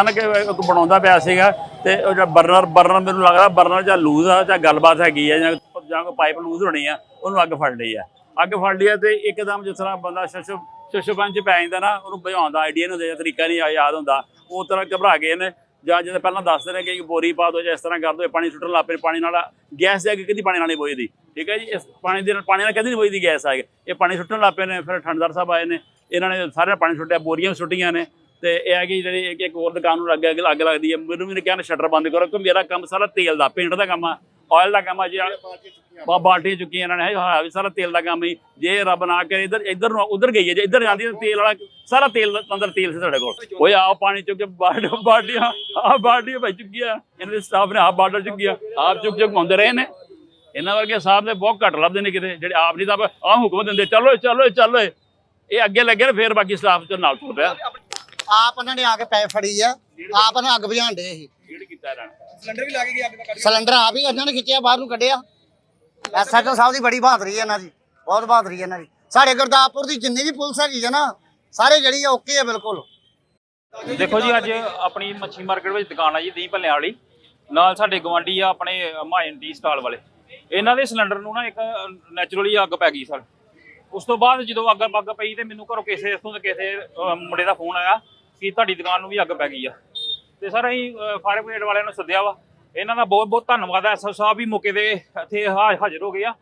ਅਚਾਨਕ ਬਣਾਉਂਦਾ ਪਿਆ ਸੀਗਾ ਤੇ ਉਹ ਜਿਹੜਾ ਬਰਨਰ ਬਰਨਰ ਮੈਨੂੰ ਲੱਗਦਾ ਬਰਨਰ ਜਾਂ ਲੂਜ਼ ਆ, ਜਾਂ ਗੱਲਬਾਤ ਹੈਗੀ ਆ, ਜਾਂ ਜਾਂ ਕੋਈ ਪਾਈਪ ਲੂਜ਼ ਹੋਣੀ ਆ, ਉਹਨੂੰ ਅੱਗ ਫੜ ਲਈ ਆ। ਅੱਗ ਫੜ ਲਈ ਆ ਤੇ ਇੱਕਦਮ ਜਿਸ ਤਰ੍ਹਾਂ ਬੰਦਾ ਸ਼ਸ਼ ਸ਼ਸ਼ਪੰਜ ਪੈ ਜਾਂਦਾ ਨਾ, ਉਹਨੂੰ ਬੁਝਾਉਣ ਦਾ ਆਈਡੀਆ ਨਹੀਂ ਹੁੰਦਾ ਜਾਂ ਤਰੀਕਾ ਨਹੀਂ ਯਾਦ ਹੁੰਦਾ, ਉਹ ਤਰ੍ਹਾਂ ਘਬਰਾ ਗਏ ਨੇ, ਜਾਂ ਜਦੋਂ ਪਹਿਲਾਂ ਦੱਸਦੇ ਨੇ ਕਿ ਬੋਰੀ ਪਾ ਦੋ ਜਾਂ ਇਸ ਤਰ੍ਹਾਂ ਕਰ ਦੋ ਪਾਣੀ ਸੁੱਟਣ ਲੱਗ ਪਏ ਪਾਣੀ ਨਾਲ ਗੈਸ ਦੇ ਅੱਗੇ ਕਦੀ ਪਾਣੀ ਨਾਲ ਨਹੀਂ ਬੋਈਦੀ ਠੀਕ ਹੈ ਜੀ? ਇਸ ਪਾਣੀ ਦੇ ਨਾਲ ਪਾਣੀ ਨਾਲ ਕਦੀ ਨਹੀਂ ਬੋਈਦੀ ਗੈਸ ਆ ਕੇ, ਇਹ ਪਾਣੀ ਸੁੱਟਣ ਲੱਗ ਪਏ ਨੇ, ਫਿਰ ਠੰਡਦਾਰ ਸਾਹਿਬ ਆਏ ਨੇ, ਇਹਨਾਂ ਨੇ ਸਾਰੇ ਪਾਣੀ ਸੁੱਟਿਆ, ਬੋਰੀਆਂ ਵੀ ਸੁੱਟੀਆਂ ਨੇ ਤੇ ਇਹ ਹੈ ਕਿ ਜਿਹੜੀ ਇੱਕ ਹੋਰ ਦੁਕਾਨ ਨੂੰ ਲੱਗ ਅੱਗ ਅੱਗ ਲੱਗਦੀ ਹੈ ਮੈਨੂੰ ਵੀ ਨੇ ਕਿਹਾ ਸ਼ਟਰ ਬੰਦ ਕਰੋ ਕਿ ਮੇਰਾ ਕੰਮ ਸਾਰਾ ਤੇਲ ਦਾ, ਪੇਂਟ ਦਾ ਕੰਮ ਆ। ਆਇਲ ਦਾ ਕੰਮ ਆ ਜੀ ਬਾ ਬਾਲਟੀਆਂ ਚੁੱਕੀਆਂ ਇਹਨਾਂ ਨੇ ਹਾਂ ਵੀ ਸਾਰਾ ਤੇਲ ਦਾ ਕੰਮ ਹੀ। ਜੇ ਰੱਬ ਨਾ ਕਰੇ, ਇੱਧਰ ਇੱਧਰ ਨੂੰ ਉਧਰ ਗਈ ਹੈ, ਜੇ ਇੱਧਰ ਜਾਂਦੀ ਤੇਲ ਵਾਲਾ ਸਾਰਾ ਤੇਲ ਅੰਦਰ ਤੇਲ ਸੀ ਤੁਹਾਡੇ ਕੋਲ। ਓਏ, ਆਹ ਪਾਣੀ ਚੁੱਕ ਕੇ ਬਾਲਟੀਆਂ ਬਾਲਟੀਆਂ ਆਹ ਬਾਲਟੀਆਂ ਭਾਈ ਚੁੱਕੀਆਂ ਇਹਨਾਂ ਦੇ ਸਟਾਫ ਨੇ ਆਪ ਬਾਲਟੀਆਂ ਚੁੱਕੀਆਂ। ਆਪ ਚੁੱਕ ਚੁੱਕ ਆਉਂਦੇ ਰਹੇ ਨੇ। ਇਹਨਾਂ ਵਰਗੇ ਸਾਹਿਬ ਦੇ ਬਹੁਤ ਘੱਟ ਲੱਭਦੇ ਨੇ ਕਿਤੇ, ਜਿਹੜੇ ਆਪ ਨਹੀਂ ਤਾਂ ਆਹ ਹੁਕਮ ਦਿੰਦੇ, ਚਲੋ ਚਲੋ ਚਲੋ ਇਹ ਅੱਗੇ ਲੱਗੇ ਨੇ, ਫੇਰ ਬਾਕੀ ਸਟਾਫ ਚ ਨਾਲ ਤੁਰ ਪਿਆ। ਆਪ ਉਹਨਾਂ ਨੇ ਆ ਕੇ ਪੈ ਫੜੀ ਆ ਆਪ ਉਹਨਾਂ ਅੱਗ ਬੁਝਾਉਣ ਦੇ ਸੀ। ਕਿਹੜੀ ਕੀਤਾ ਸਿਲੰਡਰ ਵੀ ਲਾ ਕੇ ਗਏ ਅੱਗ ਦਾ ਕੱਢ ਸਿਲੰਡਰ ਆਪ ਹੀ ਇਹਨਾਂ ਨੇ ਖਿੱਚਿਆ ਬਾਹਰ ਨੂੰ ਕੱਢਿਆ। ਐਸਐਚਓ ਸਾਹਿਬ ਦੀ ਬੜੀ ਬਹਾਦਰੀ ਹੈ ਇਹਨਾਂ ਦੀ ਬਹੁਤ ਬਹਾਦਰੀ ਹੈ ਇਹਨਾਂ ਦੀ। ਸਾਡੇ ਗੁਰਦਾਸਪੁਰ ਦੀ ਜਿੰਨੀ ਵੀ ਪੁਲਿਸ ਹੈਗੀ ਹੈ ਨਾ ਸਾਰੇ ਜਿਹੜੀ ਆ ਓਕੇ ਆ ਬਿਲਕੁਲ। ਦੇਖੋ ਜੀ ਅੱਜ ਆਪਣੀ ਮੱਛੀ ਮਾਰਕੀਟ ਵਿੱਚ ਦੁਕਾਨ ਆ ਜੀ ਦਹੀਂ ਭੱਲਿਆਂ ਵਾਲੀ। ਨਾਲ ਸਾਡੇ ਗਵਾਂਢੀ ਆ ਆਪਣੇ ਮਾਇਨ ਟੀ ਸਟਾਲ ਵਾਲੇ। ਇਹਨਾਂ ਦੇ ਸਿਲੰਡਰ ਨੂੰ ਨਾ ਇੱਕ ਨੈਚੁਰਲੀ ਅੱਗ ਪੈ ਗਈ ਸਰ। ਉਸ ਤੋਂ ਬਾਅਦ ਜਦੋਂ ਅੱਗ ਅੱਗ ਪਈ ਤੇ ਮੈਨੂੰ ਘਰੋਂ ਕਿਸੇ ਤੋਂ ਤੇ ਕਿਸੇ ਮੁੰਡੇ ਦਾ ਫੋਨ ਆਇਆ। ਕਿ ਤੁਹਾਡੀ ਦੁਕਾਨ ਨੂੰ ਵੀ ਅੱਗ ਪੈ ਗਈ ਆ। ਤੇ ਸਰ ਅਸੀਂ ਫਾਇਰ ਬ੍ਰਿਗੇਡ ਵਾਲਿਆਂ ਨੂੰ ਸੱਦਿਆ ਵਾ। ਇਹਨਾਂ ਦਾ ਬਹੁਤ ਬਹੁਤ ਧੰਨਵਾਦ ਹੈ। ਐਸਓ ਸਾਹਿਬ ਵੀ ਮੌਕੇ ਤੇ ਇੱਥੇ ਹਾਜ਼ਰ ਹੋ ਗਏ ਆ।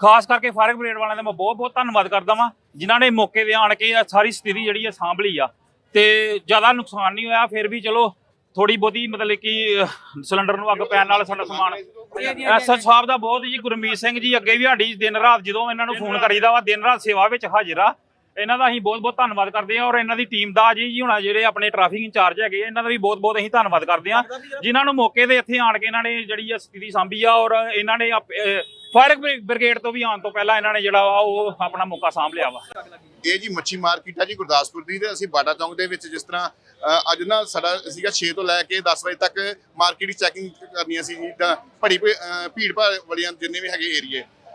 ਖਾਸ ਕਰਕੇ ਫਾਇਰ ਬ੍ਰਿਗੇਡ ਵਾਲਿਆਂ ਦਾ ਮੈਂ ਬਹੁਤ ਬਹੁਤ ਧੰਨਵਾਦ ਕਰਦਾ ਵਾਂ ਜਿਨ੍ਹਾਂ ਨੇ ਮੌਕੇ ਤੇ ਆਣ ਕੇ ਸਾਰੀ ਸਥਿਤੀ ਜਿਹੜੀ ਹੈ ਸਾਂਭ ਲਈ ਆ। ਤੇ ਜ਼ਿਆਦਾ ਨੁਕਸਾਨ ਨਹੀਂ ਹੋਇਆ ਫਿਰ ਵੀ ਚਲੋ ਥੋੜੀ ਬਹੁਤੀ ਮਤਲਬ ਕਿ ਸਿਲੰਡਰ ਨੂੰ ਅੱਗ ਪੈਣ ਨਾਲ ਸਾਡਾ ਸਮਾਨ ਐਸਐਚ ਸਾਹਿਬ ਦਾ ਬਹੁਤ ਜੀ ਗੁਰਮੀਤ ਸਿੰਘ ਜੀ ਅੱਗੇ ਵੀ ਸਾਡੀ ਦਿਨ ਰਾਤ ਜਦੋਂ ਇਹਨਾਂ ਨੂੰ ਫੋਨ ਕਰੀਦਾ ਵਾ ਦਿਨ ਰਾਤ ਸੇਵਾ ਵਿੱਚ ਹਾਜ਼ਰ ਆ। ਇਹਨਾਂ ਦਾ ਅਸੀਂ ਬਹੁਤ ਬਹੁਤ ਧੰਨਵਾਦ ਕਰਦੇ ਹਾਂ ਔਰ ਇਹਨਾਂ ਦੀ ਟੀਮ ਦਾ ਜੀ ਜੀ ਹੁਣਾ ਜਿਹੜੇ ਆਪਣੇ ਟ੍ਰੈਫਿਕ ਇੰਚਾਰਜ ਹੈਗੇ ਆ, ਇਹਨਾਂ ਦਾ ਵੀ ਬਹੁਤ ਬਹੁਤ ਅਸੀਂ ਧੰਨਵਾਦ ਕਰਦੇ ਹਾਂ। ਜਿਨ੍ਹਾਂ ਨੂੰ ਮੌਕੇ ਤੇ ਇੱਥੇ ਆਣ ਕੇ ਇਹਨਾਂ ਨੇ ਜਿਹੜੀ ਆ ਸਥਿਤੀ ਸਾਂਭੀ ਆ ਔਰ ਇਹਨਾਂ ਨੇ ਫਾਇਰ ਬ੍ਰਿਗੇਡ ਤੋਂ ਵੀ ਆਉਣ ਤੋਂ ਪਹਿਲਾਂ ਇਹਨਾਂ ਨੇ ਜਿਹੜਾ ਉਹ ਆਪਣਾ ਮੌਕਾ ਸਾਂਭ ਲਿਆ ਵਾ। ਇਹ ਜੀ ਮੱਛੀ ਮਾਰਕੀਟ ਆ ਜੀ ਗੁਰਦਾਸਪੁਰ ਦੀ ਤੇ ਅਸੀਂ ਬਾਟਾ ਚੌਂਕ ਦੇ ਵਿੱਚ ਜਿਸ ਤਰ੍ਹਾਂ ਅੱਜ ਨਾ ਸਾਡਾ ਸੀਗਾ 6 ਤੋਂ ਲੈ ਕੇ 10 ਵਜੇ ਤੱਕ ਮਾਰਕੀਟ ਦੀ ਚੈਕਿੰਗ ਕਰਨੀ ਸੀ ਜੀ ਤਾਂ ਭੜੀ ਭੀੜ ਭਾੜ ਵਾਲੀਆਂ ਜਿੰਨੇ ਵੀ ਹੈਗੇ ਏਰੀਏ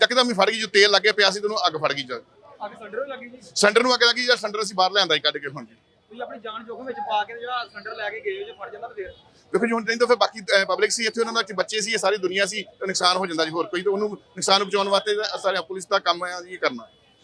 ਜਕਦਮ ਹੀ ਫੜ ਗਈ ਜੋ ਤੇਲ ਲੱਗੇ ਪਿਆ ਸੀ ਤੇ ਉਹਨੂੰ ਅੱਗ ਫੜ ਗਈ ਜਦ। ਅੱਗ ਸਿਲੰਡਰ ਵੀ ਲੱਗੀ ਜੀ ਸਿਲੰਡਰ ਨੂੰ ਅੱਗ ਲੱਗੀ ਜਾਂ ਸਿਲੰਡਰ ਅਸੀਂ ਬਾਹਰ ਲਿਆਂਦਾ ਹੀ ਕੱਢ ਕੇ ਹੁਣ। ਜੀ ਤੁਸੀਂ ਆਪਣੀ ਜਾਨ ਜੋਖਮ ਵਿੱਚ ਪਾ ਕੇ ਜਿਹੜਾ ਸਿਲੰਡਰ ਲੈ ਕੇ ਗਏ ਹੋ ਜੇ ਫੜ ਜਾਂਦਾ ਫੇਰ? ਦੇਖੋ ਜੀ ਹੁਣ ਨਹੀਂ ਤਾਂ ਫਿਰ ਬਾਕੀ ਪਬਲਿਕ ਸੀ ਇੱਥੇ ਉਹਨਾਂ ਦਾ ਬੱਚੇ ਸੀ ਇਹ ਸਾਰੀ ਦੁਨੀਆ ਸੀ ਨੁਕਸਾਨ ਹੋ ਜਾਂਦਾ ਜੀ ਹੋਰ ਕੋਈ ਤਾਂ ਉਹਨੂੰ ਨੁਕਸਾਨ ਨੂੰ ਬਚਾਉਣ ਵਾਸਤੇ ਸਾਰੇ ਪੁਲਿਸ ਦਾ ਕੰਮ ਜੀ ਕਰਨਾ।